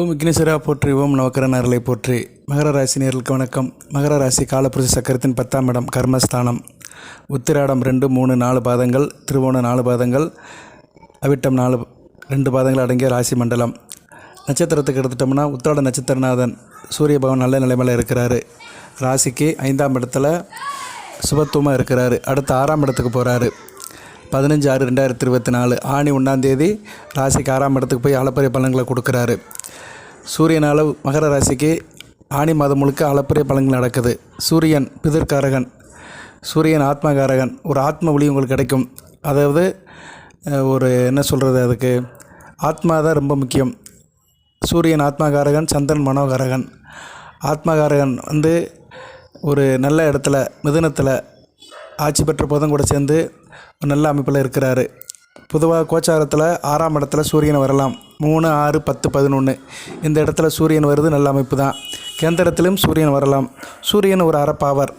ஓம் விக்னேஸ்வரா போற்றி ஓம் நவக்கரனர்களை போற்றி. மகர ராசி நேர்களுக்கு வணக்கம். மகர ராசி காலப்புருஷ சக்கரத்தின் பத்தாம் இடம் கர்மஸ்தானம். உத்திராடம் ரெண்டு மூணு நாலு பாதங்கள் திருவோணம் நாலு பாதங்கள் அவிட்டம் நாலு ரெண்டு பாதங்கள் அடங்கிய ராசி மண்டலம். நட்சத்திரத்துக்கு எடுத்துட்டோம்னா உத்திராட நட்சத்திரநாதன் சூரிய பகவான் நல்ல நிலைமையில் இருக்கிறாரு. ராசிக்கு ஐந்தாம் இடத்துல சுபத்துவமாக இருக்கிறாரு. அடுத்து ஆறாம் இடத்துக்கு போகிறாரு பதினஞ்சு ஆறு ரெண்டாயிரத்தி இருபத்தி நாலு ஆணி ஒன்றாந்தேதி ராசிக்கு ஆறாம் இடத்துக்கு போய் அளப்பரிய பலன்களை கொடுக்குறாரு. சூரியனால் மகர ராசிக்கு ஆணி மாதம் முழுக்க அளப்பரிய பலன்கள் நடக்குது. சூரியன் பிதற்காரகன் சூரியன் ஆத்மகாரகன் ஒரு ஆத்ம ஒளி உங்களுக்கு கிடைக்கும். அதாவது ஒரு என்ன சொல்கிறது அதுக்கு? ஆத்மா தான் ரொம்ப முக்கியம். சூரியன் ஆத்மகாரகன் சந்திரன் மனோகாரகன். ஆத்மகாரகன் வந்து ஒரு நல்ல இடத்துல மிதுனத்தில் ஆட்சி பெற்ற போதும் கூட சேர்ந்து நல்ல அமைப்பில் இருக்கிறாரு. பொதுவாக கோச்சாரத்தில் ஆறாம் இடத்துல சூரியன் வரலாம். மூணு ஆறு பத்து பதினொன்று இந்த இடத்துல சூரியன் வருது நல்ல அமைப்பு தான். கேந்திரத்திலும் சூரியன் வரலாம். சூரியன் ஒரு அறப்பாவர்.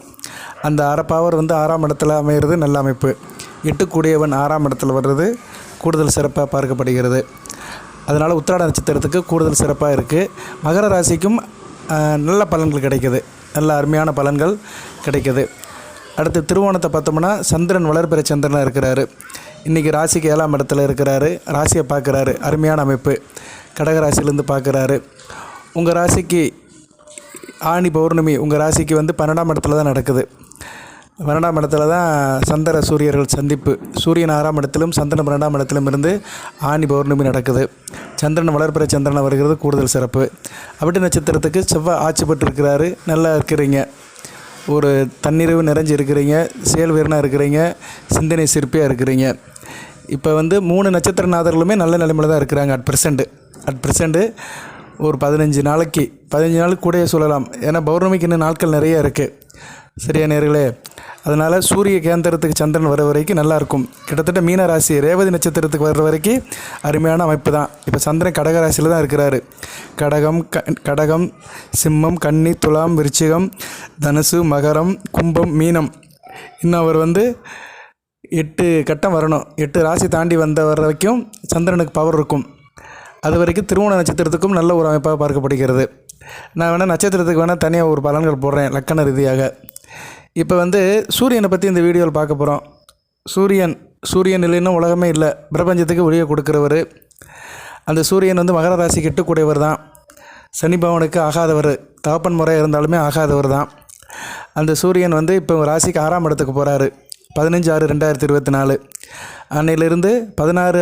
அந்த அறப்பாவர் வந்து ஆறாம் இடத்துல அமைகிறது நல்ல அமைப்பு. எட்டுக்கூடியவன் ஆறாம் இடத்துல வர்றது கூடுதல் சிறப்பாக பார்க்கப்படுகிறது. அதனால் உத்திராட நட்சத்திரத்துக்கு கூடுதல் சிறப்பாக இருக்குது மகர ராசிக்கும் நல்ல பலன்கள் கிடைக்குது. நல்ல அருமையான பலன்கள் கிடைக்குது. அடுத்து திருவோணத்தை பார்த்தோம்னா சந்திரன் வளர்பிற சந்திரனாக இருக்கிறாரு. இன்றைக்கி ராசிக்கு ஏழாம் இடத்துல இருக்கிறாரு. ராசியை பார்க்குறாரு. அருமையான அமைப்பு. கடகராசிலேருந்து பார்க்குறாரு. உங்கள் ராசிக்கு ஆணி பௌர்ணமி உங்கள் ராசிக்கு வந்து பன்னெண்டாம் இடத்துல தான் நடக்குது. பன்னெண்டாம் இடத்துல தான் சந்திர சூரியர்கள் சந்திப்பு. சூரியன் ஆறாம் இடத்திலும் சந்திரன் பன்னெண்டாம் இடத்திலும் இருந்து ஆணி பௌர்ணமி நடக்குது. சந்திரன் வளர்பிற சந்திரனை வருகிறது. கூடுதல் சிறப்பு. அப்படி நட்சத்திரத்துக்கு செவ்வாய் ஆட்சி பெற்றிருக்கிறாரு. நல்லா இருக்கிறீங்க. ஒரு தன்னிறைவு நிறைஞ்சு இருக்கிறீங்க செயல் வீரனாக இருக்கிறீங்க சிந்தனை சிற்பியாக இருக்கிறீங்க. இப்போ வந்து மூணு நட்சத்திரநாதர்களுமே நல்ல நிலைமையில் தான் இருக்கிறாங்க அட் ப்ரெசண்ட்டு அட் ப்ரெசண்ட்டு ஒரு பதினஞ்சு நாளைக்கு பதினஞ்சு நாளுக்கு கூடயே சொல்லலாம். ஏன்னா பௌர்ணமிக்கு இன்னும் நாட்கள் நிறைய இருக்குது சரியா நேர்களே? அதனால் சூரிய கேந்திரத்துக்கு சந்திரன் வர வரைக்கும் நல்லாயிருக்கும். கிட்டத்தட்ட மீன ராசி ரேவதி நட்சத்திரத்துக்கு வர்ற வரைக்கும் அருமையான அமைப்பு தான் இப்போ சந்திரன் கடக ராசியில் தான் இருக்கிறாரு. கடகம் க கடகம் சிம்மம் கன்னி துலாம் விருச்சிகம் தனுசு மகரம் கும்பம் மீனம். இன்னும் அவர் வந்து எட்டு கட்டம் வரணும். எட்டு ராசி தாண்டி வந்த வர வரைக்கும் சந்திரனுக்கு பவர் இருக்கும். அது வரைக்கும் திருவோண நட்சத்திரத்துக்கும் நல்ல ஒரு அமைப்பாக பார்க்கப்படுகிறது. நான் வேணால் நட்சத்திரத்துக்கு வேணால் தனியாக ஒரு பலன்கள் போடுறேன் லக்கண ரீதியாக. இப்போ வந்து சூரியனை பற்றி இந்த வீடியோவில் பார்க்க போகிறோம் சூரியன் சூரியன் இல்லைன்னா உலகமே இல்லை. பிரபஞ்சத்துக்கு ஒளியை கொடுக்குறவர். அந்த சூரியன் வந்து மகர ராசிக்கு எட்டுக்கூடியவர் தான். சனி பவனுக்கு ஆகாதவர். தகப்பன் முறை இருந்தாலுமே ஆகாதவர் தான். அந்த சூரியன் வந்து இப்போ ராசிக்கு ஆறாம் இடத்துக்கு போகிறாரு பதினஞ்சு ஆறு ரெண்டாயிரத்தி இருபத்தி நாலு அன்னையிலிருந்து பதினாறு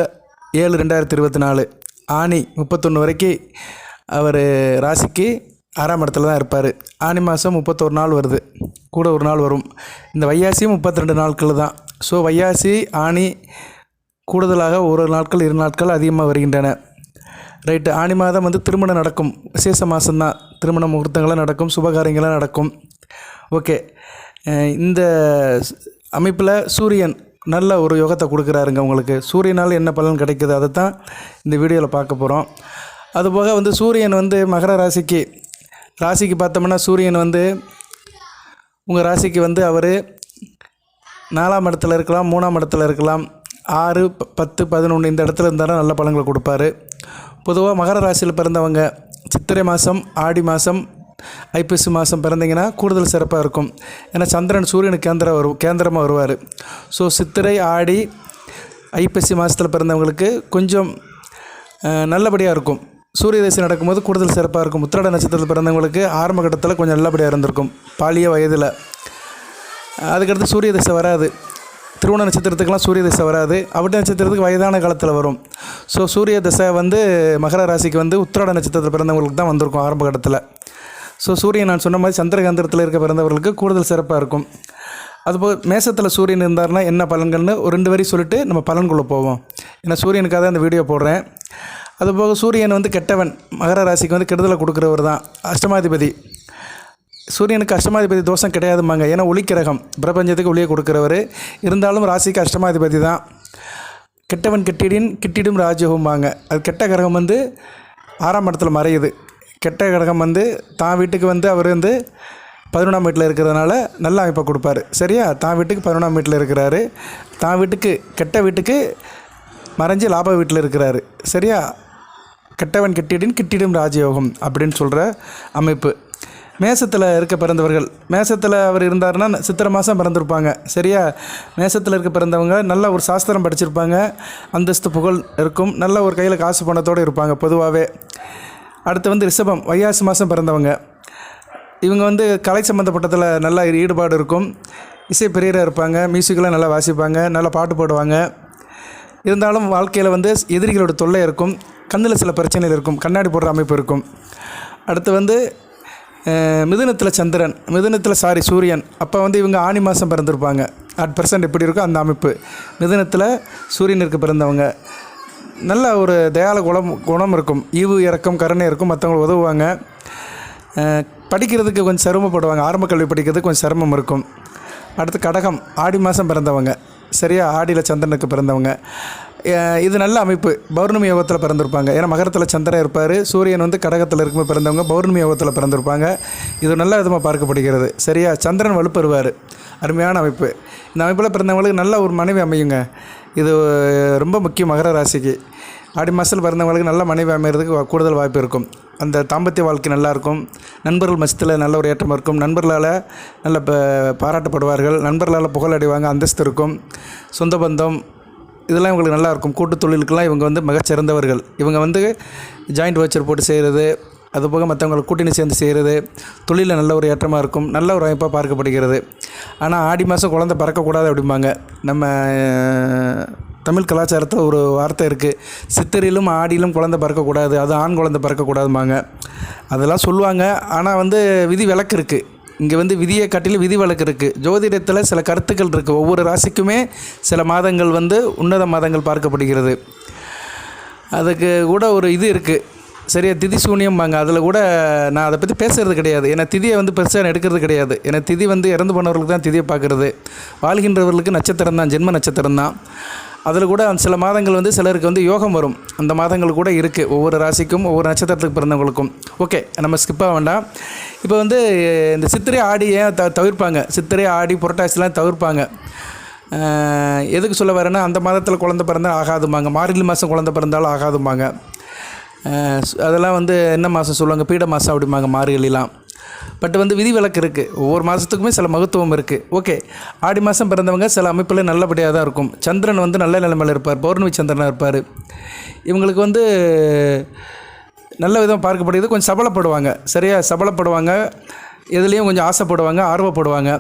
ஏழு ரெண்டாயிரத்தி இருபத்தி நாலு ஆணி முப்பத்தொன்று வரைக்கும் அவர் ராசிக்கு ஆறாம் இடத்துல தான் இருப்பார். ஆனி மாதம் முப்பத்தொரு நாள் வருது. கூட ஒரு நாள் வரும். இந்த வையாசியும் முப்பத்தி ரெண்டு நாட்கள் தான். ஸோ வையாசி ஆணி கூடுதலாக ஒரு நாட்கள் இரு நாட்கள் அதிகமாக வருகின்றன. ரைட்டு ஆணி மாதம் வந்து திருமணம் நடக்கும். விசேஷ மாதம்தான் திருமண முகூர்த்தங்களாக நடக்கும் சுபகாரியங்களாக நடக்கும். ஓகே இந்த அமைப்பில் சூரியன் நல்ல ஒரு யோகத்தை கொடுக்குறாருங்க உங்களுக்கு. சூரியனால் என்ன பலன் கிடைக்குது அதை தான் இந்த வீடியோவில் பார்க்க போகிறோம் அதுபோக வந்து சூரியன் வந்து மகர ராசிக்கு ராசிக்கு பார்த்தோம்னா சூரியன் வந்து உங்கள் ராசிக்கு வந்து அவர் நாலாம் இடத்துல இருக்கலாம் மூணாம் இடத்துல இருக்கலாம். ஆறு ப- பத்து பதினொன்று இந்த இடத்துல இருந்தாலும் நல்ல பலன்களை கொடுப்பாரு. பொதுவாக மகர ராசியில் பிறந்தவங்க சித்திரை மாதம் ஆடி மாதம் ஐப்பசி மாதம் பிறந்தீங்கன்னா கூடுதல் சிறப்பாக இருக்கும். ஏன்னா சந்திரன் சூரியனுக்கு கேந்திரம் வரும் கேந்திரமாக வருவார். ஸோ சித்திரை ஆடி ஐப்பசி மாதத்தில் பிறந்தவங்களுக்கு கொஞ்சம் நல்லபடியாக இருக்கும். சூரிய தசை நடக்கும்போது கூடுதல் சிறப்பாக இருக்கும். உத்திராட நட்சத்திரத்தில் பிறந்தவங்களுக்கு ஆரம்ப கட்டத்தில் கொஞ்சம் நல்லபடியாக இருந்திருக்கும். பாலிய வயதில். அதுக்கடுத்து சூரிய தசை வராது. திருவண நட்சத்திரத்துக்கெல்லாம் சூரிய தசை வராது. அவிட்ட நட்சத்திரத்துக்கு வயதான காலத்தில் வரும். ஸோ சூரிய தசை வந்து மகர ராசிக்கு வந்து உத்திராட நட்சத்திரத்தில் பிறந்தவங்களுக்கு தான் வந்திருக்கும் ஆரம்ப கட்டத்தில். ஸோ சூரியன் நான் சொன்ன மாதிரி சந்திரகந்திரத்தில் இருக்க பிறந்தவர்களுக்கு கூடுதல் சிறப்பாக இருக்கும். அதுபோக மேசத்தில் சூரியன் இருந்தாருன்னா என்ன பலன்கள்னு ஒரு ரெண்டு வரி சொல்லிட்டு நம்ம பலன்குள்ளே போவோம். ஏன்னா சூரியனுக்காக தான் இந்த வீடியோ போடுறேன். அதுபோக சூரியன் வந்து கெட்டவன். மகர ராசிக்கு வந்து கெடுதலை கொடுக்குறவர் தான். அஷ்டமாதிபதி. சூரியனுக்கு அஷ்டமாதிபதி தோஷம் கிடையாதும்பாங்க. ஏன்னா ஒளிக்கிரகம் பிரபஞ்சத்துக்கு ஒளியை கொடுக்குறவர். இருந்தாலும் ராசிக்கு அஷ்டமாதிபதி தான். கெட்டவன் கெட்டிடின் கிட்டிடும் ராஜயோகம்பாங்க அது கெட்ட கிரகம் வந்து ஆறாம் இடத்துல மறையுது. கெட்ட கிரகம் வந்து தான் வீட்டுக்கு வந்து அவர் வந்து பதினொன்றாம் வீட்டில் இருக்கிறதுனால நல்ல அமைப்பை கொடுப்பாரு. சரியா? தான் வீட்டுக்கு பதினொன்றாம் வீட்டில் இருக்கிறாரு. தான் வீட்டுக்கு கெட்ட வீட்டுக்கு மறைஞ்சு லாப வீட்டில் இருக்கிறாரு. சரியா? கெட்டவன் கெட்டிடின் கிட்டிடும் ராஜயோகம் அப்படின்னு சொல்கிற அமைப்பு. மேசத்தில் இருக்க பிறந்தவர்கள் மேசத்தில் அவர் இருந்தாருன்னா சித்திரை மாதம் பிறந்திருப்பாங்க. சரியா? மேசத்தில் இருக்க பிறந்தவங்க நல்ல ஒரு சாஸ்திரம் படிச்சிருப்பாங்க. அந்தஸ்து புகழ் இருக்கும். நல்ல ஒரு கையில் காசு பணத்தோடு இருப்பாங்க பொதுவாகவே அடுத்து வந்து ரிஷபம் வைகாசி மாதம் பிறந்தவங்க. இவங்க வந்து கலை சம்மந்தப்பட்டதில் நல்லா ஈடுபாடு இருக்கும். இசை பெரியராக இருப்பாங்க மியூசிக்கெலாம் நல்லா வாசிப்பாங்க நல்லா பாட்டு பாடுவாங்க. இருந்தாலும் வாழ்க்கையில் வந்து எதிரிகளோட தொல்லை இருக்கும். கண்ணில் சில பிரச்சனைகள் இருக்கும் கண்ணாடி போடுற அமைப்பு இருக்கும். அடுத்து வந்து மிதுனத்தில் சந்திரன் மிதுனத்தில் சாரி சூரியன். அப்போ வந்து இவங்க ஆனி மாதம் பிறந்திருப்பாங்க. அட் பர்சன்ட் எப்படி இருக்கோ அந்த அமைப்பு. மிதுனத்தில் சூரியனுக்கு பிறந்தவங்க. நல்ல ஒரு தயால குணம் குணம் இருக்கும். ஈவு இறக்கம் கருணை இருக்கும். மற்றவங்களுக்கு உதவுவாங்க. படிக்கிறதுக்கு கொஞ்சம் சிரமப்படுவாங்க. ஆரம்ப கல்வி படிக்கிறதுக்கு கொஞ்சம் சிரமம் இருக்கும். அடுத்து கடகம் ஆடி மாதம் பிறந்தவங்க. சரியா? ஆடியில் சந்திரனுக்கு பிறந்தவங்க. இது நல்ல அமைப்பு. பௌர்ணமி யோகத்தில் பிறந்திருப்பாங்க. ஏன்னா மகரத்தில் சந்திரன் இருப்பார். சூரியன் வந்து கடகத்தில் இருக்கும்போது பிறந்தவங்க பௌர்ணமி யோகத்தில் பிறந்திருப்பாங்க. இது நல்ல விதமாக பார்க்கப்படுகிறது. சரியா? சந்திரன் வலுப்பெறுவார். அருமையான அமைப்பு. இந்த அமைப்பில் பிறந்தவங்களுக்கு நல்ல ஒரு மனைவி அமையுங்க. இது ரொம்ப முக்கியம் மகர ராசிக்கு. ஆடி மாதத்தில் பிறந்தவங்களுக்கு நல்ல மனைவி அமைகிறதுக்கு கூடுதல் வாய்ப்பு இருக்கும். அந்த தாம்பத்திய வாழ்க்கை நல்லாயிருக்கும் நண்பர்கள் மசத்தில் நல்ல ஒரு ஏற்றம் இருக்கும். நண்பர்களால் நல்ல ப- பாராட்டப்படுவார்கள். நண்பர்களால் புகழ் அடைவாங்க. அந்தஸ்து இருக்கும். சொந்த பந்தம் இதெல்லாம் இவங்களுக்கு நல்லா இருக்கும் கூட்டு தொழிலுக்கெல்லாம் இவங்க வந்து மிகச்சிறந்தவர்கள். இவங்க வந்து ஜாயிண்ட் வச்சர் போட்டு செய்கிறது அதுபோக மற்றவங்களை கூட்டணி சேர்ந்து செய்கிறது தொழிலில் நல்ல ஒரு ஏற்றமாக இருக்கும் நல்ல ஒரு அமைப்பாக பார்க்கப்படுகிறது. ஆனால் ஆடி மாதம் குழந்தை பறக்கக்கூடாது அப்படிம்பாங்க. நம்ம தமிழ் கலாச்சாரத்தில் ஒரு வார்த்தை இருக்குது சித்திரையிலும் ஆடியிலும் குழந்தை பறக்கக்கூடாது அது ஆண் குழந்தை பறக்கக்கூடாதும்பாங்க. அதெல்லாம் சொல்லுவாங்க. ஆனால் வந்து விதி விலக்கு இருக்குது இங்கே வந்து விதியை காட்டிலும் விதி வழக்கு இருக்குது ஜோதிடத்தில் சில கருத்துக்கள் இருக்குது ஒவ்வொரு ராசிக்குமே சில மாதங்கள் வந்து உன்னத மாதங்கள் பார்க்கப்படுகிறது. அதுக்கு கூட ஒரு இது இருக்குது சரியா திதி சூனியம்பாங்க. அதில் கூட நான் அதை பற்றி பேசுகிறது கிடையாது. ஏன்னா திதியை வந்து பெருசாக நான் எடுக்கிறது கிடையாது. ஏன்னா திதி வந்து இறந்து போனவர்களுக்கு தான் திதியை பார்க்குறது. வாழ்கின்றவர்களுக்கு நட்சத்திரம் தான் ஜென்ம நட்சத்திரம் தான் அதில் கூட அந்த சில மாதங்கள் வந்து சிலருக்கு வந்து யோகம் வரும். அந்த மாதங்கள் கூட இருக்குது ஒவ்வொரு ராசிக்கும் ஒவ்வொரு நட்சத்திரத்துக்கு பிறந்தவங்களுக்கும். ஓகே நம்ம ஸ்கிப்பாக வேண்டாம். இப்போ வந்து இந்த சித்திரை ஆடி ஏன் த தவிர்ப்பாங்க? சித்திரை ஆடி புரட்டாசிலாம் தவிர்ப்பாங்க. எதுக்கு சொல்ல வரேன்னா அந்த மாதத்தில் குழந்த பிறந்தால் ஆகாதும்பாங்க. மார்கழி மாதம் குழந்தை பிறந்தாலும் ஆகாதும்பாங்க. அதெல்லாம் வந்து என்ன மாதம் சொல்லுவாங்க? பீட மாதம் அப்படிம்பாங்க மார்கழிலாம். பட் வந்து விதிவிலக்கு இருக்குது ஒவ்வொரு மாதத்துக்குமே சில மகத்துவம் இருக்குது ஓகே. ஆடி மாதம் பிறந்தவங்க சில அமைப்பில் நல்லபடியாக தான் இருக்கும். சந்திரன் வந்து நல்ல நிலைமையில் இருப்பார். பௌர்ணமி சந்திரனாக இருப்பார். இவங்களுக்கு வந்து நல்ல விதம் பார்க்கப்படுகிறது. கொஞ்சம் சபலப்படுவாங்க. சரியா? சபலப்படுவாங்க. எதுலேயும் கொஞ்சம் ஆசைப்படுவாங்க. ஆர்வப்படுவாங்க.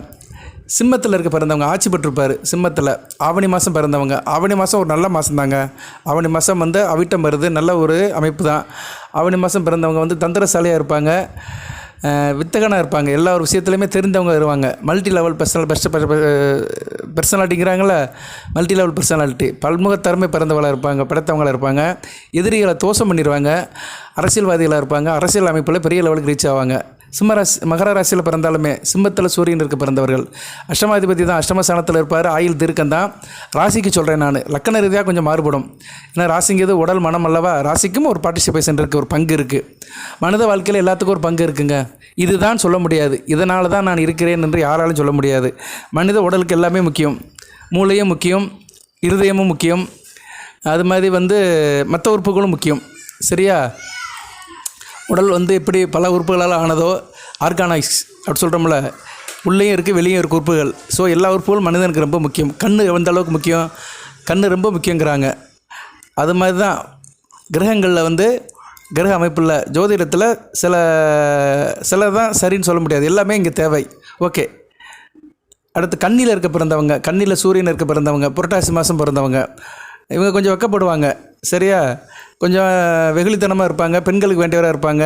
சிம்மத்தில் இருக்க பிறந்தவங்க ஆட்சி பெற்றிருப்பார். சிம்மத்தில். ஆவணி மாதம் பிறந்தவங்க. ஆவணி மாதம் ஒரு நல்ல மாதம் தாங்க ஆவணி மாதம் வந்து அவிட்டம் வருது. நல்ல ஒரு அமைப்பு தான். ஆவணி மாதம் பிறந்தவங்க வந்து தந்திரசாலியாக இருப்பாங்க. வித்தகனாக இருப்பாங்க. எல்லா ஒரு விஷயத்துலையுமே தெரிந்தவங்க வருவாங்க. மல்டி லெவல் பர்சனல் பெஸ்ட் பர்சனாலிட்டிங்கிறாங்கள மல்டி லெவல் பர்சனாலிட்டி பல்முகத்தரமை பிறந்தவங்களாக இருப்பாங்க படைத்தவங்களாக இருப்பாங்க. எதிரிகளை தோசம் பண்ணிடுவாங்க அரசியல்வாதிகளாக இருப்பாங்க. அரசியல் அமைப்பில் பெரிய லெவலுக்கு ரீச் ஆவாங்க. சிம்ம ராசி மகர ராசியில் பிறந்தாலுமே சிம்மத்தில் சூரியன் இருக்க பிறந்தவர்கள். அஷ்டமாதிபதி தான் அஷ்டமஸ்தானத்தில் இருப்பார். ஆயில் தீர்க்கம் தான். ராசிக்கு சொல்கிறேன் நான். லக்கண ரீதியாக கொஞ்சம் மாறுபடும். ஏன்னா ராசிங்கிறது உடல் மனம் அல்லவா? ராசிக்கும் ஒரு பார்ட்டிசிபேஷன் இருக்குது ஒரு பங்கு இருக்குது மனித வாழ்க்கையில் எல்லாத்துக்கும் ஒரு பங்கு இருக்குங்க. இதுதான் சொல்ல முடியாது. இதனால தான் நான் இருக்கிறேன் என்று யாராலும் சொல்ல முடியாது. மனித உடலுக்கு எல்லாமே முக்கியம். மூளையும் முக்கியம். இருதயமும் முக்கியம். அது மாதிரி வந்து மற்ற உறுப்புகளும் முக்கியம். சரியா? உடல் வந்து எப்படி பல உறுப்புகளால் ஆனதோ ஆர்கானைஸ் அப்படி சொல்கிறோம்ல உள்ளேயும் இருக்குது வெளியும் இருக்குது உறுப்புகள். ஸோ எல்லா உறுப்புகளும் மனிதனுக்கு ரொம்ப முக்கியம். கண் எந்த அளவுக்கு முக்கியம்? கண் ரொம்ப முக்கியங்கிறாங்க. அது மாதிரி தான் கிரகங்களில் வந்து கிரக அமைப்பில் ஜோதிடத்தில் சில சில தான் சரின்னு சொல்ல முடியாது. எல்லாமே இங்கே தேவை. ஓகே அடுத்து கண்ணியில் இருக்க பிறந்தவங்க கண்ணியில் சூரியன் இருக்க பிறந்தவங்க புரட்டாசி மாதம் பிறந்தவங்க இவங்க கொஞ்சம் வெக்கப்படுவாங்க. சரியா? கொஞ்சம் வெகுளித்தனமாக இருப்பாங்க பெண்களுக்கு வேண்டியவராக இருப்பாங்க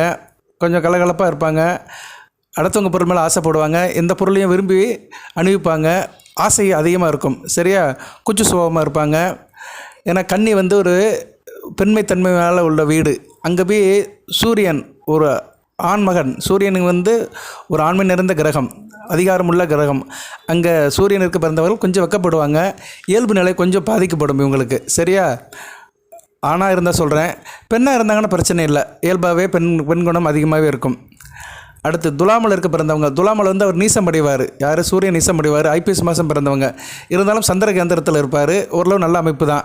கொஞ்சம் கலகலப்பாக இருப்பாங்க அடுத்தவங்க பொருள் மேலே ஆசைப்படுவாங்க எந்த பொருளையும் விரும்பி அணிவிப்பாங்க ஆசை அதிகமாக இருக்கும் சரியா? குச்சி சுபாவமாக இருப்பாங்க. ஏன்னா கன்னி வந்து ஒரு பெண்மைத்தன்மை மேலே உள்ள வீடு. அங்கே போய் சூரியன் ஒரு ஆண்மகன் சூரியனுக்கு வந்து ஒரு ஆண்மை நிறைந்த கிரகம் அதிகாரமுள்ள கிரகம். அங்கே சூரியனுக்கு பிறந்தவர்கள் கொஞ்சம் வெக்கப்படுவாங்க இயல்பு நிலை கொஞ்சம் பாதிக்கப்படும் இவங்களுக்கு சரியா? ஆணாக இருந்தால் சொல்கிறேன் பெண்ணாக இருந்தாங்கன்னா பிரச்சனை இல்லை. இயல்பாகவே பெண் பெண் குணம் அதிகமாகவே இருக்கும். அடுத்து துலாமல் இருக்க பிறந்தவங்க. துலாமல் வந்து அவர் நீசம் அடைவார். யார்? சூரியன் நீசம் அடைவார். ஐபிஎஸ் மாதம் பிறந்தவங்க. இருந்தாலும் சந்திர கேந்திரத்தில் இருப்பார். ஓரளவு நல்ல அமைப்பு தான்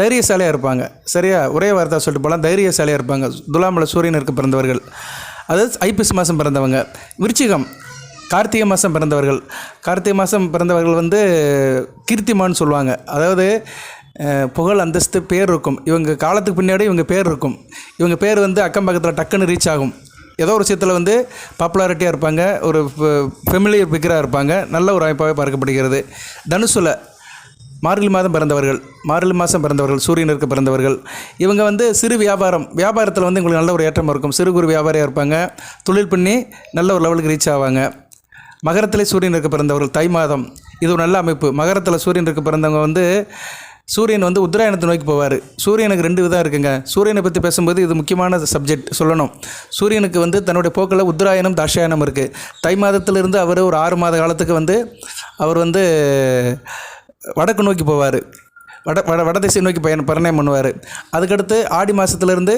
தைரியசாலியாக இருப்பாங்க. சரியா? ஒரே வார்த்தை சொல்லிட்டு போகலாம் தைரியசாலியாக இருப்பாங்க. துலாமல சூரியன் இருக்க பிறந்தவர்கள். அதாவது ஐபிஎஸ் மாதம் பிறந்தவங்க. விருச்சிகம். கார்த்திகை மாதம் பிறந்தவர்கள். கார்த்திகை மாதம் பிறந்தவர்கள் வந்து கீர்த்திமான்னு சொல்லுவாங்க. அதாவது புகழ் அந்தஸ்து பேர் இருக்கும். இவங்க காலத்துக்கு பின்னாடி இவங்க பேர் இருக்கும். இவங்க பேர் வந்து அக்கம் பக்கத்தில் டக்குன்னு ரீச் ஆகும். ஏதோ ஒரு விஷயத்தில் வந்து பாப்புலாரிட்டியாக இருப்பாங்க ஒரு ஃபெமிலியர் பிக்கராக இருப்பாங்க நல்ல ஒரு அமைப்பாகவே பார்க்கப்படுகிறது. தனுசுல மார்கழி மாதம் பிறந்தவர்கள் மார்கழி மாதம் பிறந்தவர்கள் சூரியனுக்கு பிறந்தவர்கள் இவங்க வந்து சிறு வியாபாரம் வியாபாரத்தில் வந்து உங்களுக்கு நல்ல ஒரு ஏற்றம் இருக்கும். சிறு குறு வியாபாரியாக இருப்பாங்க தொழில் பண்ணி நல்ல ஒரு லெவலுக்கு ரீச் ஆவாங்க. மகரத்திலே சூரியனுக்கு பிறந்தவர்கள் தை மாதம் இது ஒரு நல்ல அமைப்பு. மகரத்தில் சூரியனுக்கு பிறந்தவங்க வந்து சூரியன் வந்து உத்தராயணத்தை நோக்கி போவார். சூரியனுக்கு ரெண்டு விதம் இருக்குங்க. சூரியனை பற்றி பேசும்போது இது முக்கியமான சப்ஜெக்ட் சொல்லணும். சூரியனுக்கு வந்து தன்னுடைய போக்கில் உத்தராயணம் தாஷாயணம் இருக்குது தை மாதத்திலிருந்து அவர் ஒரு ஆறு மாத காலத்துக்கு வந்து அவர் வந்து வடக்கு நோக்கி போவார். வட வட வடதிசை நோக்கி பயணம் பயணம் பண்ணுவார். அதுக்கடுத்து ஆடி மாதத்துலேருந்து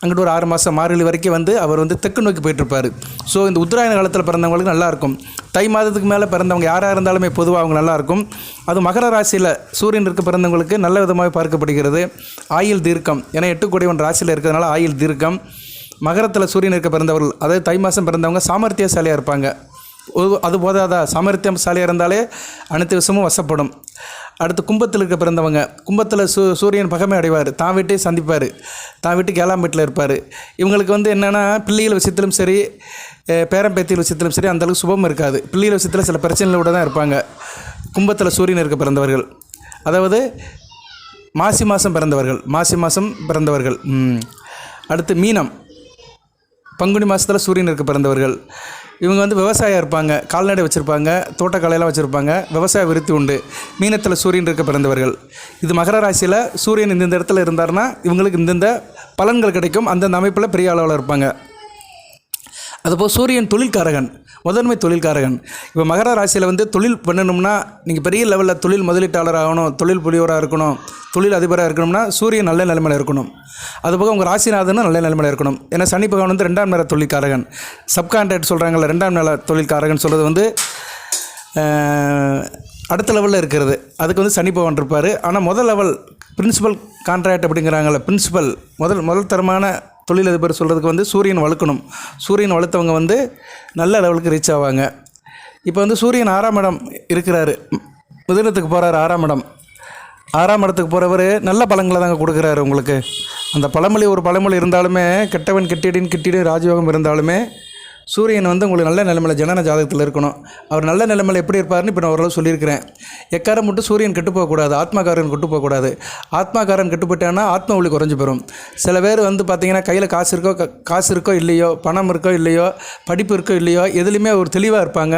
அங்கிட்டு ஒரு ஆறு மாதம் மார்கழி வரைக்கும் வந்து அவர் வந்து தெற்கு நோக்கி போயிட்டுருப்பார். ஸோ இந்த உத்தராயண காலத்தில் பிறந்தவங்களுக்கு நல்லாயிருக்கும் தை மாதத்துக்கு மேலே பிறந்தவங்க யாராக இருந்தாலுமே பொதுவாக அவங்க நல்லாயிருக்கும் அது மகர ராசியில் சூரியன் இருக்க பிறந்தவங்களுக்கு நல்ல விதமாக பார்க்கப்படுகிறது. ஆயுள் தீர்க்கம். ஏன்னா எட்டு கோடி ஒன்று ராசியில் இருக்கிறதுனால ஆயுள் தீர்க்கம். மகரத்தில் சூரியன் இருக்க பிறந்தவர்கள் அதாவது தை மாதம் பிறந்தவங்க சாமர்த்தியசாலியாக இருப்பாங்க. அது போதாதா? சாமர்த்தியசாலியாக இருந்தாலே அனைத்து விஷயமும் வசப்படும். அடுத்து கும்பத்தில் இருக்க பிறந்தவங்க. கும்பத்தில் சூ சூரியன் பகமை அடைவார். தான் வீட்டை சந்திப்பார். தான் வீட்டுக்கு ஏழாம் வீட்டில் இருப்பார். இவங்களுக்கு வந்து என்னென்னா பிள்ளைகள் விஷயத்திலும் சரி பேரம்பேத்தியில் விஷயத்திலும் சரி அந்தளவுக்கு சுபம் இருக்காது. பிள்ளைகள் விஷயத்தில் சில பிரச்சனைகளோட தான் இருப்பாங்க. கும்பத்தில் சூரியன் இருக்க பிறந்தவர்கள். அதாவது மாசி மாதம் பிறந்தவர்கள். மாசி மாதம் பிறந்தவர்கள். அடுத்து மீனம். பங்குனி மாதத்தில் சூரியனுக்கு பிறந்தவர்கள். இவங்க வந்து விவசாயம் இருப்பாங்க. கால்நடை வச்சுருப்பாங்க. தோட்டக்கலையெல்லாம் வச்சுருப்பாங்க. விவசாய விருத்தி உண்டு. மீனத்தில் சூரியன் இருக்க பிறந்தவர்கள். இது மகர ராசியில் சூரியன் இந்தந்த இடத்துல இருந்தாருன்னா இவங்களுக்கு இந்தந்த பலன்கள் கிடைக்கும். அந்தந்த அமைப்பில் பெரிய அளவில் இருப்பாங்க. அதுபோல் சூரியன் தொழில்காரகன் முதன்மை தொழில்காரகன். இப்போ மகர ராசியில் வந்து தொழில் பண்ணணும்னா நீங்கள் பெரிய லெவலில் தொழில் முதலீட்டாளர் ஆகணும் தொழில் புலியோராக இருக்கணும். தொழில் அதிபராக இருக்கணும்னா சூரியன் நல்ல நிலைமையில் இருக்கணும். அதுபோக உங்கள் ராசிநாதனும் நல்ல நிலைமையில் இருக்கணும். ஏன்னா சனி பகவான் வந்து ரெண்டாம் நேர தொழில்காரகன். சப்கான்ட்ராக்ட் சொல்கிறாங்கல்ல ரெண்டாம் நில தொழில்காரகன் சொல்கிறது வந்து அடுத்த லெவலில் இருக்கிறது. அதுக்கு வந்து சனி பகவான் இருப்பார். ஆனால் முதல் லெவல் பிரின்சிபல் கான்ட்ராக்ட் அப்படிங்கிறாங்கல்ல பிரின்சிபல் முதல் முதல் தரமான தொழிலதிபர் சொல்கிறதுக்கு வந்து சூரியன் வளர்க்கணும். சூரியன் வளர்த்தவங்க வந்து நல்ல லெவலுக்கு ரீச் ஆவாங்க. இப்போ வந்து சூரியன் ஆறாம் இடம் இருக்கிறாரு. மிதுனத்துக்கு போகிறாரு ஆறாம் இடம். ஆறாம் இடத்துக்கு போகிறவர் நல்ல பழங்களை தாங்க கொடுக்குறாரு உங்களுக்கு. அந்த பழமொழி ஒரு பழமொழி இருந்தாலுமே கெட்டவன் கெட்டிடின் கிட்டிடு ராஜயோகம் இருந்தாலுமே சூரியன் வந்து உங்களுக்கு நல்ல நிலைமையில் ஜனன ஜாதகத்தில் இருக்கணும். அவர் நல்ல நிலைமையில் எப்படி இருப்பார்னு இப்போ நான் ஓரளவு சொல்லியிருக்கிறேன். எக்காரம் மட்டும் சூரியன் கெட்டு போகக்கூடாது ஆத்மாக்காரன் கெட்டு போகக்கூடாது ஆத்மாக்காரன் கெட்டு ஆத்மா ஆத்ம ஒளி குறைஞ்சி பெறும் சில பேர் வந்து பார்த்திங்கன்னா கையில் காசு இருக்கோ க- காசு இருக்கோ இல்லையோ பணம் இருக்கோ இல்லையோ படிப்பு இருக்கோ இல்லையோ எதுலேயுமே ஒரு தெளிவாக இருப்பாங்க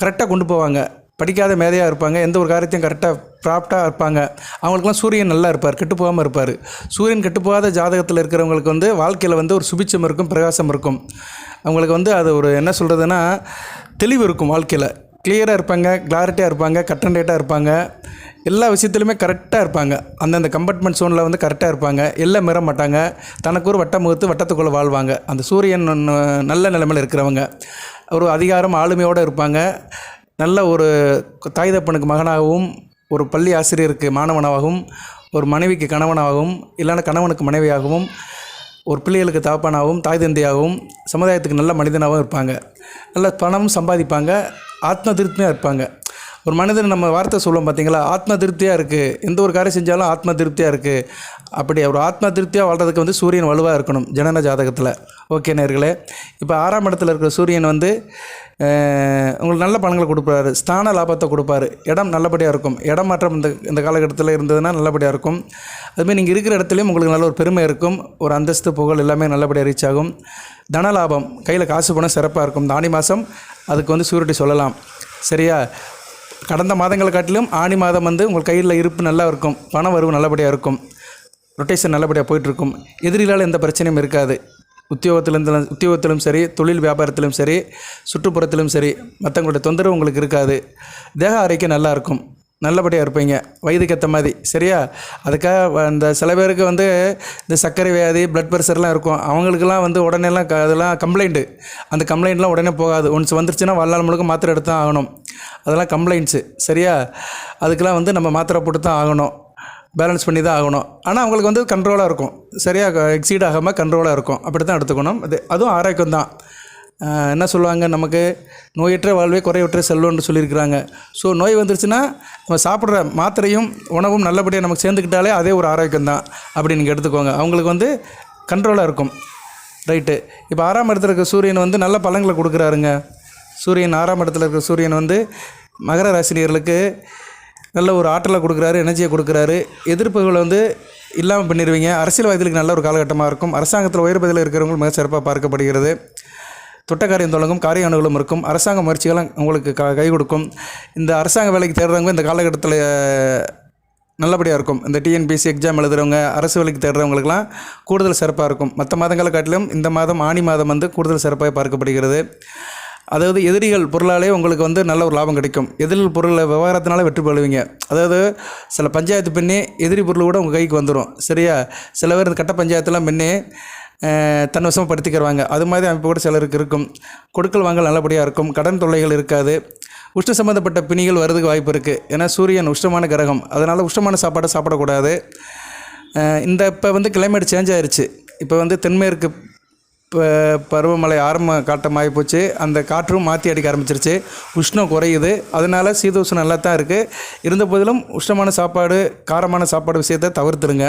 கரெக்டாக கொண்டு போவாங்க. படிக்காத மேதையாக இருப்பாங்க எந்த ஒரு காரியத்தையும் கரெக்டாக ப்ராப்டாக இருப்பாங்க. அவங்களுக்குலாம் சூரியன் நல்லா இருப்பார் கெட்டு போகாமல் இருப்பார். சூரியன் கெட்டு போகாத ஜாதகத்தில் இருக்கிறவங்களுக்கு வந்து வாழ்க்கையில் வந்து ஒரு சுபிச்சம் இருக்கும் பிரகாசம் இருக்கும். அவங்களுக்கு வந்து அது ஒரு என்ன சொல்கிறதுனா தெளிவு இருக்கும் வாழ்க்கையில். கிளியராக இருப்பாங்க கிளாரிட்டியாக இருப்பாங்க கட்டண்டேட்டாக இருப்பாங்க. எல்லா விஷயத்துலையுமே கரெக்டாக இருப்பாங்க. அந்தந்த கம்பார்ட்மெண்ட் சோனில் வந்து கரெக்டாக இருப்பாங்க. எல்லாம் மீற மாட்டாங்க. தனக்கு ஒரு வட்டம் முகத்து வட்டத்துக்குள்ளே வாழ்வாங்க. அந்த சூரியன் நல்ல நிலைமையில் இருக்கிறவங்க. ஒரு அதிகாரம் ஆளுமையோடு இருப்பாங்க. நல்ல ஒரு தாய் தப்பனுக்கு மகனாகவும் ஒரு பள்ளி ஆசிரியருக்கு மாணவனாகவும் ஒரு மனைவிக்கு கணவனாகவும் இல்லைன்னா கணவனுக்கு மனைவியாகவும் ஒரு பிள்ளைகளுக்கு தாப்பனாகவும் தாய் தந்தையாகவும் சமுதாயத்துக்கு நல்ல மனிதனாகவும் இருப்பாங்க. நல்ல பணமும் சம்பாதிப்பாங்க ஆத்ம திருப்தியாக இருப்பாங்க. ஒரு மனிதன் நம்ம வார்த்தை சொல்லுவோம் பார்த்தீங்களா? ஆத்ம திருப்தியாக இருக்குது எந்த ஒரு காரியம் செஞ்சாலும் ஆத்ம திருப்தியாக இருக்குது அப்படி ஒரு ஆத்ம திருப்தியாக வாழ்றதுக்கு வந்து சூரியன் வலுவாக இருக்கணும் ஜனன ஜாதகத்தில். ஓகே நேர்களே இப்போ ஆறாம் இடத்துல இருக்கிற சூரியன் வந்து உங்களுக்கு நல்ல பலன்களை கொடுப்பாரு. ஸ்தான லாபத்தை கொடுப்பாரு. இடம் நல்லபடியாக இருக்கும். இடம் மாற்றம் இந்த இந்த காலகட்டத்தில் இருந்ததுன்னா நல்லபடியாக இருக்கும். அதுமாதிரி நீங்கள் இருக்கிற இடத்துலையும் உங்களுக்கு நல்ல ஒரு பெருமை இருக்கும். ஒரு அந்தஸ்து புகழ் எல்லாமே நல்லபடியாக ரீச் ஆகும். தன லாபம் கையில் காசு பணம் சிறப்பாக இருக்கும். தானி மாதம் அதுக்கு வந்து சூரிட்டி சொல்லலாம். சரியா? கடந்த மாதங்களை காட்டிலும் ஆணி மாதம் வந்து உங்கள் கையில் இருப்பு நல்லா இருக்கும். பண வரவு நல்லபடியாக இருக்கும். ரொட்டேஷன் நல்லபடியாக போயிட்டுருக்கும். எதிரிகளால் எந்த பிரச்சனையும் இருக்காது. உத்தியோகத்திலும் உத்தியோகத்திலும் சரி தொழில் வியாபாரத்திலும் சரி சுற்றுப்புறத்திலும் சரி மற்றவங்களுடைய தொந்தரவு உங்களுக்கு இருக்காது. தேக ஆரோக்கியம் நல்லாயிருக்கும் நல்லபடியாக இருப்பீங்க. வயதுக்கு ஏற்ற மாதிரி. சரியா? அதுக்காக அந்த சில பேருக்கு வந்து இந்த சர்க்கரை வியாதி பிளட் ப்ரெஷர்லாம் இருக்கும். அவங்களுக்குலாம் வந்து உடனேலாம் க- அதெல்லாம் கம்ப்ளைண்ட்டு அந்த கம்ப்ளைண்ட்லாம் உடனே போகாது. ஒன்ஸ் வந்துருச்சுன்னா வாழ்நாள் முழுக்க மாத்திரை எடுத்து தான் ஆகணும். அதெல்லாம் கம்ப்ளைண்ட்ஸு சரியா? அதுக்கெலாம் வந்து நம்ம மாத்திரை போட்டு தான் ஆகணும். பேலன்ஸ் பண்ணி தான் ஆகணும். ஆனால் அவங்களுக்கு வந்து கண்ட்ரோலாக இருக்கும். சரியாக எக்ஸீட் ஆகாமல் கண்ட்ரோலாக இருக்கும். அப்படி தான் எடுத்துக்கணும். அது அதுவும் ஆரோக்கியம் தான் என்ன சொல்லுவாங்க? நமக்கு நோயற்ற வாழ்வே குறையற்ற செல்வம்னு சொல்லியிருக்கிறாங்க. ஸோ நோய் வந்துருச்சுன்னா நம்ம சாப்பிட்ற மாத்திரையும் உணவும் நல்லபடியாக நமக்கு சேர்ந்துக்கிட்டாலே அதே ஒரு ஆரோக்கியம் தான் அப்படி நீங்கள் எடுத்துக்கோங்க. அவங்களுக்கு வந்து கண்ட்ரோலாக இருக்கும். ரைட்டு இப்போ ஆறாம் இடத்துல இருக்க சூரியன் வந்து நல்ல பழங்களை கொடுக்குறாருங்க. சூரியன் ஆறாம் இடத்துல இருக்கிற சூரியன் வந்து மகர ராசினியர்களுக்கு நல்ல ஒரு ஆற்றலை கொடுக்குறாரு எனர்ஜியை கொடுக்குறாரு. எதிர்ப்புகளை வந்து இல்லாமல் பண்ணிடுவீங்க அரசியல்வாதிகளுக்கு நல்ல ஒரு காலகட்டமாக இருக்கும். அரசாங்கத்தில் உயர் பதவியில் இருக்கிறவங்க மிக சிறப்பாக பார்க்கப்படுகிறது. தொட்ட காரியம் தொடங்கும் காரிய அணுகலும் இருக்கும். அரசாங்க முயற்சிகளும் உங்களுக்கு க கை கொடுக்கும். இந்த அரசாங்க வேலைக்கு தேடுறவங்க இந்த காலகட்டத்தில் நல்லபடியாக இருக்கும். இந்த டிஎன்பிஎஸ்சி எக்ஸாம் எழுதுறவங்க அரசு வேலைக்கு தேடுறவங்களுக்கெல்லாம் கூடுதல் சிறப்பாக இருக்கும். மற்ற மாதங்களை காட்டிலும் இந்த மாதம் ஆணி மாதம் வந்து கூடுதல் சிறப்பாக பார்க்கப்படுகிறது. அதாவது எதிரிகள் பொருளாலே உங்களுக்கு வந்து நல்ல ஒரு லாபம் கிடைக்கும். எதிரிகள் பொருள் விவகாரத்தினால வெற்றி பெறுவீங்க. அதாவது சில பஞ்சாயத்து பெண்ணே எதிரி பொருள் கூட உங்கள் கைக்கு வந்துடும் சரியா? சில பேர் இந்த கட்ட பஞ்சாயத்துலாம் பெண்ணே அஹ், அது மாதிரி அமைப்பு கூட சிலருக்கு இருக்கும். கொடுக்கல் வாங்கல் நல்லபடியாக இருக்கும். கடன் தொல்லைகள் இருக்காது. உஷ்ண சம்மந்தப்பட்ட பிணிகள் வர்றதுக்கு வாய்ப்பு இருக்குது ஏன்னா சூரியன் உஷ்ணமான கிரகம். அதனால் உஷ்ணமான சாப்பாடை சாப்பிடக்கூடாது. இந்த இப்போ வந்து கிளைமேட் சேஞ்ச் ஆயிடுச்சு இப்போ வந்து தென்மேற்கு இப்போ பருவமழை ஆரம்ப காட்டமாகி போச்சு அந்த காற்றும் மாற்றி அடிக்க ஆரம்பிச்சிருச்சு. உஷ்ணம் குறையுது. அதனால் சீதோஷ்ணம் நல்லா தான் இருக்குது இருந்த போதிலும் உஷ்ணமான சாப்பாடு காரமான சாப்பாடு விஷயத்தை தவிர்த்துருங்க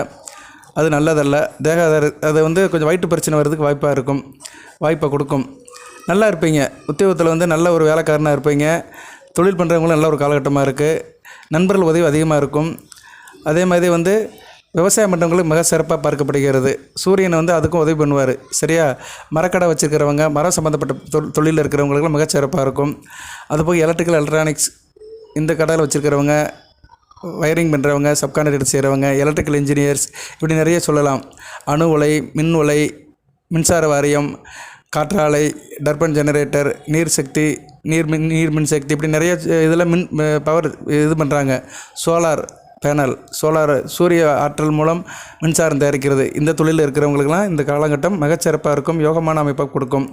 அது நல்லதல்ல. தேக அது வந்து கொஞ்சம் வயிற்று பிரச்சனை வர்றதுக்கு வாய்ப்பாக இருக்கும். வாய்ப்பை கொடுக்கும். நல்லா இருப்பீங்க. உத்தியோகத்தில் வந்து நல்ல ஒரு வேலைக்காரனாக இருப்பீங்க. தொழில் பண்ணுறவங்களும் நல்ல ஒரு காலகட்டமாக இருக்குது நண்பர்கள் உதவி அதிகமாக இருக்கும். அதே மாதிரி வந்து விவசாயம் பண்ணுறவங்களுக்கு மிக சிறப்பாக பார்க்கப்படுகிறது. சூரியனை வந்து அதுக்கும் உதவி பண்ணுவார். சரியா? மரக்கடை வச்சுருக்கிறவங்க மரம் சம்மந்தப்பட்ட தொ தொழிலில் இருக்கிறவங்களுக்குலாம் மிகச்சிறப்பாக இருக்கும். அதுபோக எலக்ட்ரிக்கல் எலக்ட்ரானிக்ஸ் இந்த கடையில் வச்சுருக்கிறவங்க வயரிங் பண்ணுறவங்க சப்கான்ட்ராக்டர் செய்கிறவங்க எலக்ட்ரிக்கல் இன்ஜினியர்ஸ் இப்படி நிறைய சொல்லலாம். அணு உலை மின் உலை மின்சார வாரியம் காற்றாலை டர்பன் ஜெனரேட்டர் நீர் சக்தி நீர் மின் நீர் மின் சக்தி இப்படி நிறைய இதில் மின் பவர் இது பண்ணுறாங்க சோலார் பேனல் சோலார் சூரிய ஆற்றல் மூலம் மின்சாரம் தயாரிக்கிறது. இந்த தொழிலில் இருக்கிறவங்களுக்கெல்லாம் இந்த காலகட்டம் மிகச்சிறப்பாக இருக்கும் யோகமான அமைப்பாக கொடுக்கும்.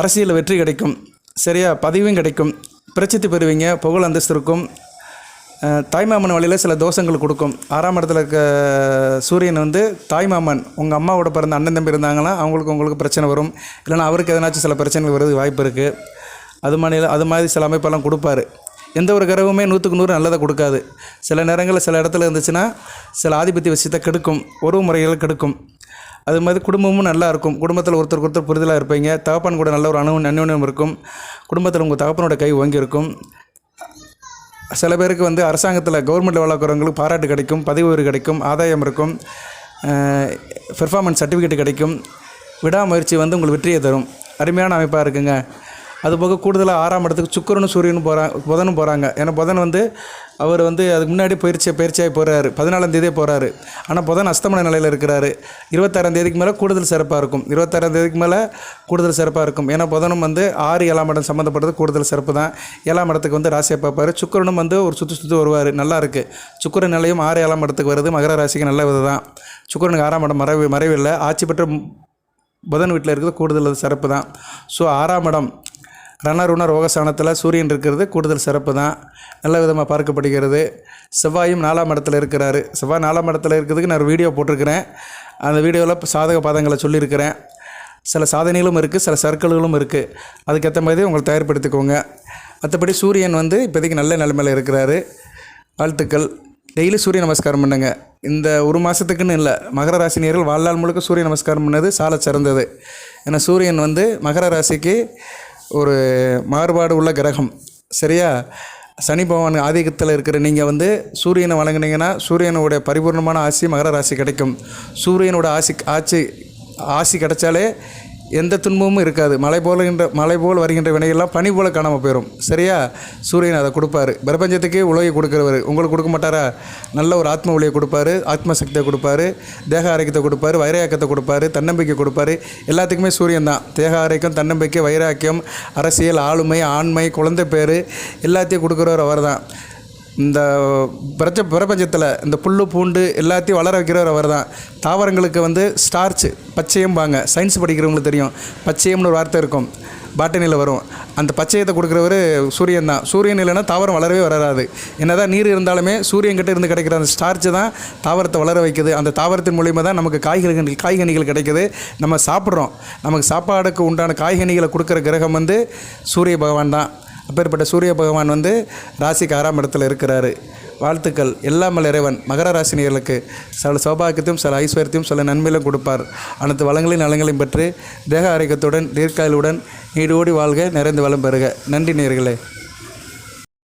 அரசியலில் வெற்றி கிடைக்கும். சரியா பதவியும் கிடைக்கும். பிரச்சித்தி பெறுவீங்க புகழ் அந்தஸ்து இருக்கும். தாய்மாமன் வழியில் சில தோஷங்கள் கொடுக்கும். ஆறாம் இடத்துல இருக்க சூரியன் வந்து தாய்மாமன் உங்கள் அம்மாவோட பிறந்த அண்ணன் தம்பி இருந்தாங்கன்னா அவங்களுக்கு உங்களுக்கு பிரச்சனை வரும். இல்லைன்னா அவருக்கு எதனாச்சும் சில பிரச்சனைகள் வரதுக்கு வாய்ப்பு இருக்குது அது மாதிரி அது மாதிரி சில அமைப்பெல்லாம் கொடுப்பாரு. எந்த ஒரு கிரகமுமே நூற்றுக்கு நூறு நல்லதை கொடுக்காது. சில நேரங்களில் சில இடத்துல இருந்துச்சுன்னா சில ஆதிபத்திய விஷயத்தை கெடுக்கும். உறவு முறைகள் கெடுக்கும். அது மாதிரி குடும்பமும் நல்லா இருக்கும். குடும்பத்தில் ஒருத்தருக்கு ஒருத்தர் புரிதலாக இருப்பீங்க. தகப்பன் கூட நல்ல ஒரு அணு அந்யோன்யம் இருக்கும். குடும்பத்தில் உங்கள் தகப்பனோட கை ஓங்கி இருக்கும் சில பேருக்கு வந்து அரசாங்கத்தில் கவர்மெண்ட் வளர்க்குறவங்களுக்கு பாராட்டு கிடைக்கும் பதவி உயர்வு கிடைக்கும் ஆதாயம் இருக்கும் பெர்ஃபார்மன்ஸ் சர்டிஃபிகேட் கிடைக்கும். விடாமுயற்சி வந்து உங்களுக்கு வெற்றியை தரும். அருமையான அமைப்பாக இருக்குங்க. அதுபோக கூடுதலாக ஆறாம் இடத்துக்கு சுக்கிரனும் சூரியனும் போகிறாங்க புதனும் போகிறாங்க ஏன்னா புதன் வந்து அவர் வந்து அதுக்கு முன்னாடி பயிற்சி பயிற்சியாகி போகிறாரு பதினாலாம் தேதியே போகிறாரு ஆனால் புதன் அஸ்தமன நிலையில் இருக்கிறாரு. இருபத்தாறாம் தேதிக்கு மேலே கூடுதல் சிறப்பாக இருக்கும். இருபத்தாறாம் தேதிக்கு மேலே கூடுதல் சிறப்பாக இருக்கும். ஏன்னா புதனும் வந்து ஆறு ஏழாம் இடம் சம்மந்தப்பட்டது கூடுதல் சிறப்பு தான். ஏழாம் இடத்துக்கு வந்து ராசியை பார்ப்பார். சுக்கிரனும் வந்து ஒரு சுற்று சுற்றி வருவார். நல்லா இருக்குது சுக்கிரன் நிலையும் ஆறு ஏழாம் இடத்துக்கு வருது. மகர ராசிக்கு நல்ல விதம் தான். சுக்கிரனுக்கு ஆறாம் இடம் மறைவு மறைவில்லை. ஆட்சி பெற்ற புதன் வீட்டில் இருக்கிறது கூடுதல் சிறப்பு தான். ஸோ ஆறாம் இடம் ரணருண ரோகசானத்தில் சூரியன் இருக்கிறது கூடுதல் சிறப்பு தான் நல்ல விதமாக பார்க்கப்படுகிறது. செவ்வாயும் நாலாம் இடத்துல இருக்கிறாரு. செவ்வாய் நாலாம் இடத்துல இருக்கிறதுக்கு நான் ஒரு வீடியோ போட்டிருக்கிறேன். அந்த வீடியோவில் சாதக பாதங்களை சொல்லியிருக்கிறேன். சில சாதனைகளும் இருக்குது சில சர்க்கிள்களும் இருக்குது அதுக்கேற்ற மாதிரி உங்களை தயார்படுத்திக்கோங்க. மற்றபடி சூரியன் வந்து இப்போதைக்கு நல்ல நிலைமையில் இருக்கிறாரு. வாழ்த்துக்கள். டெய்லி சூரிய நமஸ்காரம் பண்ணுங்க. இந்த ஒரு மாதத்துக்குன்னு இல்லை மகர ராசினியர்கள் வாழ்நாள் முழுக்க சூரிய நமஸ்காரம் பண்ணது சால சிறந்தது. ஏன்னா சூரியன் வந்து மகர ராசிக்கு ஒரு மாறுபாடு உள்ள கிரகம். சரியா? சனி பகவான் ஆதிக்கத்தில் இருக்கிற நீங்கள் வந்து சூரியனை வழங்குனீங்கன்னா சூரியனுடைய பரிபூர்ணமான ஆசி மகர ராசி கிடைக்கும். சூரியனோட ஆசி ஆட்சி ஆசி கிடைச்சாலே எந்த துன்பமும் இருக்காது. மலை போலகின்ற மலை போல் வருகின்ற வினைகள்லாம் பனி போல காணாமல் போயிடும் சரியா? சூரியன் அதை கொடுப்பாரு. பிரபஞ்சத்துக்கே உலகை கொடுக்குறவர். உங்களுக்கு கொடுக்க மாட்டாரா? நல்ல ஒரு ஆத்ம ஒளியை கொடுப்பாரு ஆத்ம சக்தியை கொடுப்பாரு தேக ஆரோக்கியத்தை கொடுப்பாரு வைராக்கியத்தை கொடுப்பாரு தன்னம்பிக்கை கொடுப்பாரு. எல்லாத்துக்குமே சூரியன் தான். தேக ஆரோக்கியம் தன்னம்பிக்கை வைராக்கியம் அரசியல் ஆளுமை ஆண்மை குழந்தை பேர் எல்லாத்தையும் கொடுக்குறவர் அவர் தான் இந்த பிரச்ச பிரபஞ்சத்தில் இந்த புல் பூண்டு எல்லாத்தையும் வளர வைக்கிறவர் அவர் தான் தாவரங்களுக்கு வந்து ஸ்டார்ச் பச்சையம்பாங்க. சயின்ஸ் படிக்கிறவங்களுக்கு தெரியும். பச்சையம்னு ஒரு வார்த்தை இருக்கும். பாட்டனியில் வரும். அந்த பச்சையத்தை கொடுக்குறவர் சூரியன் தான். சூரியன் இல்லைன்னா தாவரம் வளரவே வளராது என்னதான் நீர் இருந்தாலுமே சூரியன்கிட்ட இருந்து கிடைக்கிற அந்த ஸ்டார்ச்சு தான் தாவரத்தை வளர வைக்குது. அந்த தாவரத்தின் மூலியமாக தான் நமக்கு காய்கறிகள் காய்கனிகள் கிடைக்குது. நம்ம சாப்பிட்றோம். நமக்கு சாப்பாடுக்கு உண்டான காய்கனிகளை கொடுக்குற கிரகம் வந்து சூரிய பகவான் தான். அப்பேற்பட்ட சூரிய பகவான் வந்து ராசிக்கு ஆறாம் இடத்துல இருக்கிறாரு. வாழ்த்துக்கள். எல்லாம் இறைவன். மகர ராசினியர்களுக்கு சில சௌபாகியத்தையும் சில ஐஸ்வர்யத்தையும் சில நன்மையிலும் கொடுப்பார். அனைத்து வளங்களையும் நலங்களையும் பெற்று தேக ஆரோக்கியத்துடன் தீர்க்காயலுடன் ஈடோடி வாழ்க நிறைந்து வளம் பெறுக. நன்றி நேர்களே.